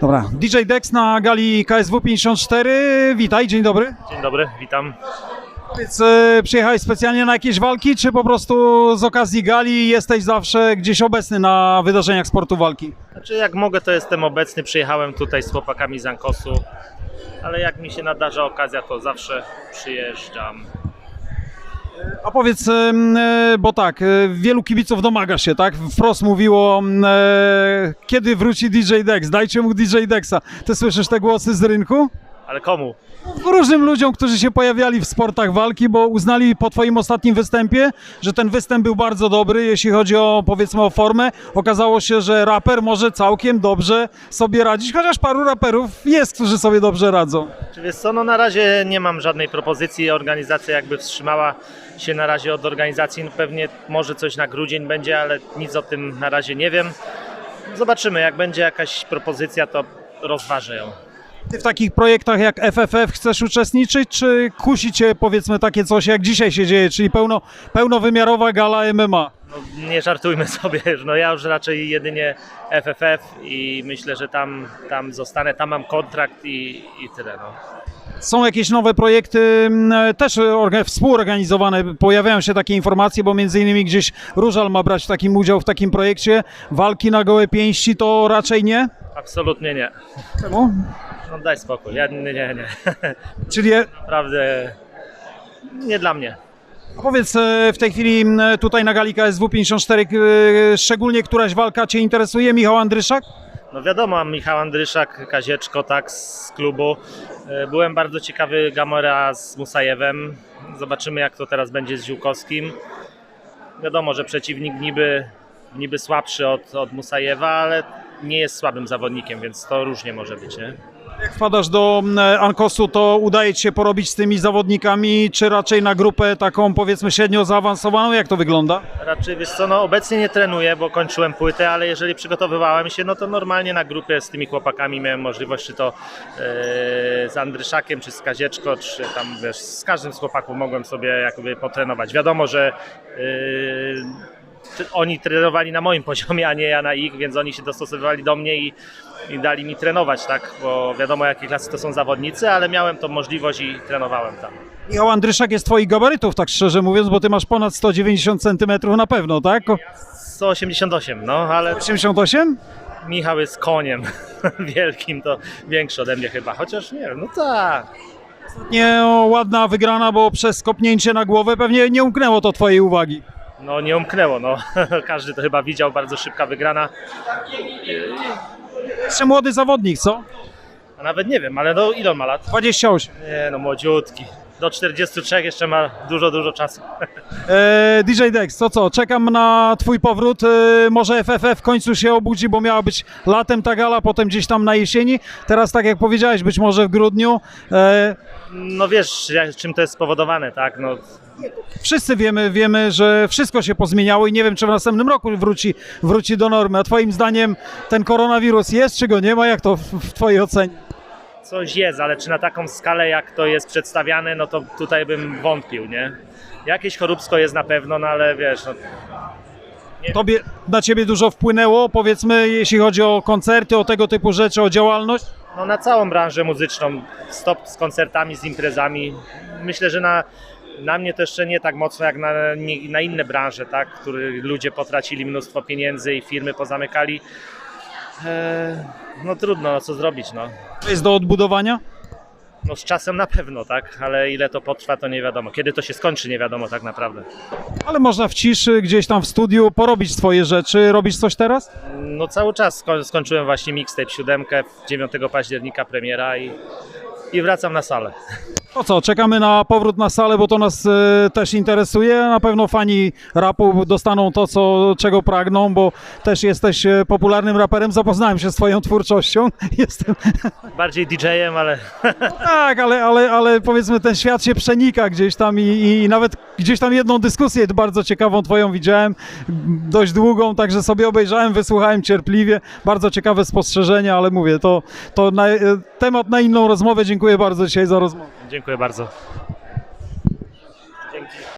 Dobra, DJ Dex na gali KSW 54. Witaj, dzień dobry. Dzień dobry, witam. Powiedz, e, przyjechałeś specjalnie na jakieś walki, czy po prostu z okazji gali jesteś zawsze gdzieś obecny na wydarzeniach sportu walki? Znaczy jak mogę to jestem obecny, przyjechałem tutaj z chłopakami z Ankosu, ale jak mi się nadarza okazja to zawsze przyjeżdżam. A powiedz, e, bo tak, e, wielu kibiców domaga się, tak? Wprost mówiło, e, kiedy wróci DJ Dex, dajcie mu DJ Dexa. Ty słyszysz te głosy z rynku? Ale komu? Różnym ludziom, którzy się pojawiali w sportach walki, bo uznali po twoim ostatnim występie, że ten występ był bardzo dobry, jeśli chodzi o powiedzmy o formę. Okazało się, że raper może całkiem dobrze sobie radzić, chociaż paru raperów jest, którzy sobie dobrze radzą. Czy wiesz co, no na razie nie mam żadnej propozycji, organizacja jakby wstrzymała się na razie od organizacji, no pewnie może coś na grudzień będzie, ale nic o tym na razie nie wiem. Zobaczymy, jak będzie jakaś propozycja to rozważę ją. Ty w takich projektach jak FFF chcesz uczestniczyć, czy kusi cię powiedzmy takie coś, jak dzisiaj się dzieje, czyli pełno, pełnowymiarowa gala MMA? No, nie żartujmy sobie, no ja już raczej jedynie FFF i myślę, że tam, tam zostanę, tam mam kontrakt i, i tyle. No. Są jakieś nowe projekty m, też orga- współorganizowane, pojawiają się takie informacje, bo między innymi gdzieś Różal ma brać w takim udział w takim projekcie. Walki na gołe pięści to raczej nie? Absolutnie nie. Czemu? No daj spokój, ja nie, nie, nie. Czyli Naprawdę nie dla mnie. a powiedz e, w tej chwili tutaj na gali KSW 54 e, szczególnie któraś walka Cię interesuje? Michał Andryszak? No wiadomo, Michał Andryszak, Kazieczko, tak, z klubu. E, Byłem bardzo ciekawy Gamora z Musajewem. Zobaczymy jak to teraz będzie z Ziółkowskim. Wiadomo, że przeciwnik niby, niby słabszy od, od Musajewa, ale nie jest słabym zawodnikiem, więc to różnie może być, nie? Jak wpadasz do m, Ankosu, to udaje Ci się porobić z tymi zawodnikami, czy raczej na grupę taką powiedzmy średnio zaawansowaną? Jak to wygląda? Raczej wiesz co, no obecnie nie trenuję, bo kończyłem płytę, ale jeżeli przygotowywałem się, no to normalnie na grupie z tymi chłopakami miałem możliwość, czy to e, z Andryszakiem, czy z Kazieczko, czy tam wiesz, z każdym z chłopaków mogłem sobie jakby potrenować. Wiadomo, że e, ty- oni trenowali na moim poziomie, a nie ja na ich, więc oni się dostosowywali do mnie i, i dali mi trenować, tak, bo wiadomo jakie klasy to są zawodnicy, ale miałem tą możliwość i trenowałem tam. Michał Andryszak jest Twoich gabarytów, tak szczerze mówiąc, bo Ty masz ponad 190 cm na pewno, tak? O- 188, no ale 88? Michał jest koniem wielkim, to większy ode mnie chyba, chociaż nie wiem, no tak. Nie, o, ładna wygrana, bo przez kopnięcie na głowę pewnie nie umknęło to Twojej uwagi. No nie umknęło, no. Każdy to chyba widział, bardzo szybka wygrana. Jeszcze młody zawodnik, co? A nawet nie wiem, ale no ile on ma lat? 28. Nie no, młodziutki. Do 43 jeszcze ma dużo, dużo czasu. E, DJ Dex, to co? Czekam na Twój powrót. E, może FFF w końcu się obudzi, bo miała być latem ta gala, potem gdzieś tam na jesieni. Teraz, tak jak powiedziałeś, być może w grudniu. E, No wiesz, jak, czym to jest spowodowane, tak? No, wszyscy wiemy, wiemy, że wszystko się pozmieniało i nie wiem, czy w następnym roku wróci, wróci do normy. A Twoim zdaniem ten koronawirus jest, czy go nie ma? Jak to w, w Twojej ocenie? Coś jest, ale czy na taką skalę, jak to jest przedstawiane, no to tutaj bym wątpił, nie? Jakieś choróbsko jest na pewno, no ale wiesz, no, Tobie, na Ciebie dużo wpłynęło, powiedzmy, jeśli chodzi o koncerty, o tego typu rzeczy, o działalność? no na całą branżę muzyczną, stop z koncertami, z imprezami. Myślę, że na, na mnie to jeszcze nie tak mocno jak na, na inne branże, tak, które ludzie potracili mnóstwo pieniędzy i firmy pozamykali. Eee, no trudno, no co zrobić, no. To jest do odbudowania? No z czasem na pewno, tak, ale ile to potrwa, to nie wiadomo. Kiedy to się skończy, nie wiadomo tak naprawdę. Ale można w ciszy, gdzieś tam w studiu porobić swoje rzeczy. Robisz coś teraz? No cały czas sko- skończyłem właśnie mixtape siódemkę, 9 października premiera i, i wracam na salę. To co, czekamy na powrót na salę, bo to nas e, też interesuje. Na pewno fani rapu dostaną to, co, czego pragną, bo też jesteś e, popularnym raperem. Zapoznałem się z twoją twórczością. Jestem... Bardziej DJ-em, ale Tak, ale, ale, ale powiedzmy ten świat się przenika gdzieś tam i, i nawet gdzieś tam jedną dyskusję bardzo ciekawą twoją widziałem, dość długą, także sobie obejrzałem, wysłuchałem cierpliwie. Bardzo ciekawe spostrzeżenia, ale mówię, to, to na, e, temat na inną rozmowę. Dziękuję bardzo dzisiaj za rozmowę. Dziękuję bardzo. Dzięki.